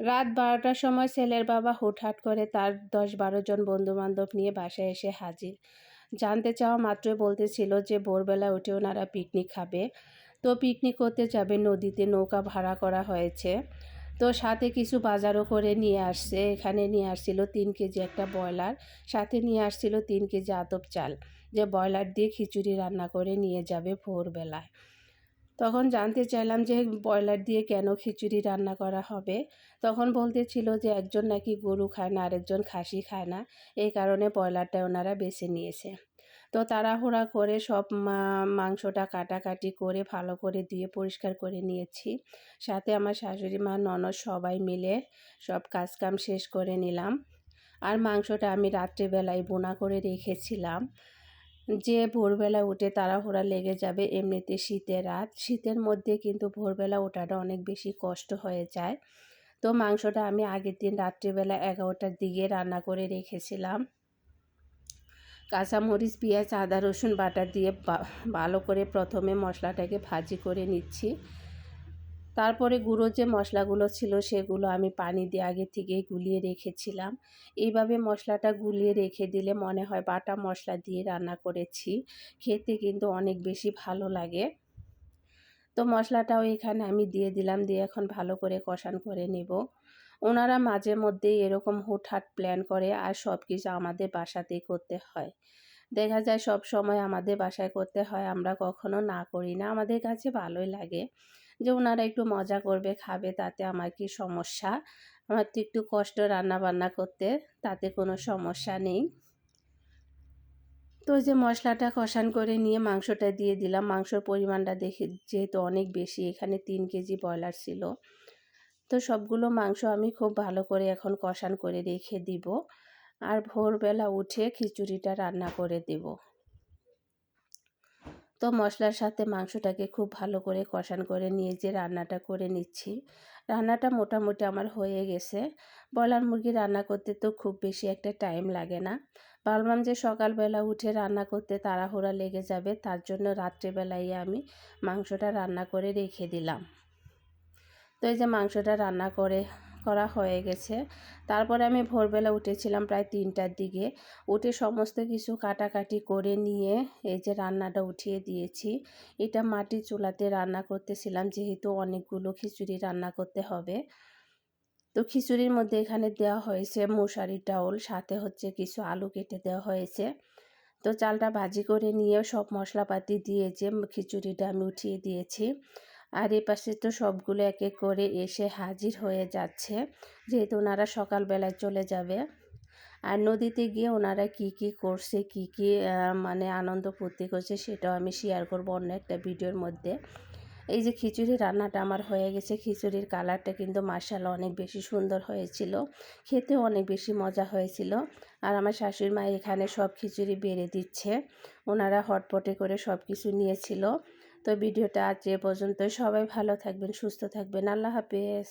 রাত বারোটার সময় ছেলের বাবা হুটহাট করে তার দশ বারো জন বন্ধুবান্ধব নিয়ে বাসায় এসে হাজির। জানতে চাওয়া মাত্রই বলতেছিল যে ভোরবেলা উঠে ওনারা পিকনিক খাবে। তো পিকনিক করতে যাবে, নদীতে নৌকা ভাড়া করা হয়েছে। তো সাথে কিছু বাজারও করে নিয়ে আসছে। এখানে নিয়ে আসছিল তিন কেজি একটা ব্রয়লার, সাথে নিয়ে আসছিল তিন কেজি আতপ চাল। যে ব্রয়লার দিয়ে খিচুড়ি রান্না করে নিয়ে যাবে ভোরবেলায়। তখন জানতে চাইলাম যে ব্রয়লার দিয়ে কেন খিচুড়ি রান্না করা হবে। তখন বলতেছিল যে একজন নাকি গরু খায় না, আরেকজন খাসি খায় না। এই কারণে ব্রয়লারটা ওনারা বেছে নিয়েছে। তো তাড়াহুড়া করে সব মাংসটা কাটাকাটি করে ভালো করে দিয়ে পরিষ্কার করে নিয়েছি। সাথে আমার শাশুড়ি মা, ননদ সবাই মিলে সব কাজকাম শেষ করে নিলাম। আর মাংসটা আমি রাত্রেবেলায় বোনা করে রেখেছিলাম। যে ভোরবেলা উঠে তাড়াহুড়া লেগে যাবে এমনিতে শীতের রাত, শীতের মধ্যে কিন্তু ভোরবেলা ওঠাটা অনেক বেশি কষ্ট হয়ে যায়। তো মাংসটা আমি আগের দিন রাত্রিবেলা এগারোটার দিকে রান্না করে রেখেছিলাম। কাঁচামরিচ, পেঁয়াজ, আদা, রসুন বাটা দিয়ে ভালো করে প্রথমে মশলাটাকে ভাজি করে নিচ্ছি। তারপরে গুঁড়ো যে মশলাগুলো ছিল সেগুলো আমি পানি দিয়ে আগে থেকেই গুলিয়ে রেখেছিলাম। এইভাবে মশলাটা গুলিয়ে রেখে দিলে মনে হয় বাটা মশলা দিয়ে রান্না করেছি। খেতে কিন্তু অনেক বেশি ভালো লাগে। তো মশলাটাও এখানে আমি দিয়ে দিলাম, দিয়ে এখন ভালো করে কষান করে নেব। ওনারা মাঝে মধ্যেই এরকম হুটহাট প্ল্যান করে আর সব কিছু আমাদের বাসাতেই করতে হয়। দেখা যায় সব সময় আমাদের বাসায় করতে হয়, আমরা কখনো না করি না। আমাদের কাছে ভালোই লাগে। যে ওনারা একটু মজা করবে, খাবে তাতে আমার কি সমস্যা? আমার তো একটু কষ্ট রান্না বান্না করতে, তাতে কোনো সমস্যা নেই। তো যে মশলাটা কষান করে নিয়ে মাংসটা দিয়ে দিলাম। মাংসর পরিমাণটা দেখে যেহেতু অনেক বেশি, এখানে তিন কেজি ব্রয়লার ছিল। তো সবগুলো মাংস আমি খুব ভালো করে এখন কষান করে রেখে দিব। আর ভোরবেলা উঠে খিচুড়িটা রান্না করে দেব। তো মশলার সাথে মাংসটাকে খুব ভালো করে কষান করে নিয়ে যে রান্নাটা করে নিচ্ছি। রান্নাটা মোটামুটি আমার হয়ে গেছে। ব্রয়লার মুরগি রান্না করতে তো খুব বেশি একটা টাইম লাগে না। ভাবলাম যে সকালবেলা উঠে রান্না করতে তাড়াহুড়া লেগে যাবে, তার জন্য রাত্রেবেলায় আমি মাংসটা রান্না করে রেখে দিলাম। তো এই যে মাংসটা রান্না করে করা হয়ে গেছে। তারপরে আমি ভোরবেলা উঠেছিলাম প্রায় তিনটার দিকে। উঠে সমস্ত কিছু কাটাকাটি করে নিয়ে এই যে রান্নাটা উঠিয়ে দিয়েছি। এটা মাটির চুলাতে রান্না করতেছিলাম, যেহেতু অনেকগুলো খিচুড়ি রান্না করতে হবে। তো খিচুড়ির মধ্যে এখানে দেওয়া হয়েছে মশারি ডাউল, সাথে হচ্ছে কিছু আলু কেটে দেওয়া হয়েছে। তো চালটা ভাজি করে নিয়ে সব মশলাপাতি দিয়ে যে খিচুড়িটা আমি উঠিয়ে দিয়েছি। আর এ পাশে তো সবগুলো এক এক করে এসে হাজির হয়ে যাচ্ছে, যেহেতু ওনারা সকালবেলায় চলে যাবে। আর নদীতে গিয়ে ওনারা কি কি করছে, কি কি মানে আনন্দ ফুর্তি করছে সেটাও আমি শেয়ার করব অন্য একটা ভিডিওর মধ্যে। এই যে খিচুড়ি রান্নাটা আমার হয়ে গেছে, খিচুড়ির কালারটা কিন্তু মার্শাল অনেক বেশি সুন্দর হয়েছিল, খেতেও অনেক বেশি মজা হয়েছিল। আর আমার শাশুড়ি মা এখানে সব খিচুড়ি বেড়ে দিচ্ছে, ওনারা হটপটে করে সব কিছু নিয়েছিল। তো ভিডিওটা আজ এ পর্যন্ত সবাই ভালো থাকবেন সুস্থ থাকবেন। আল্লাহ হাফেজ।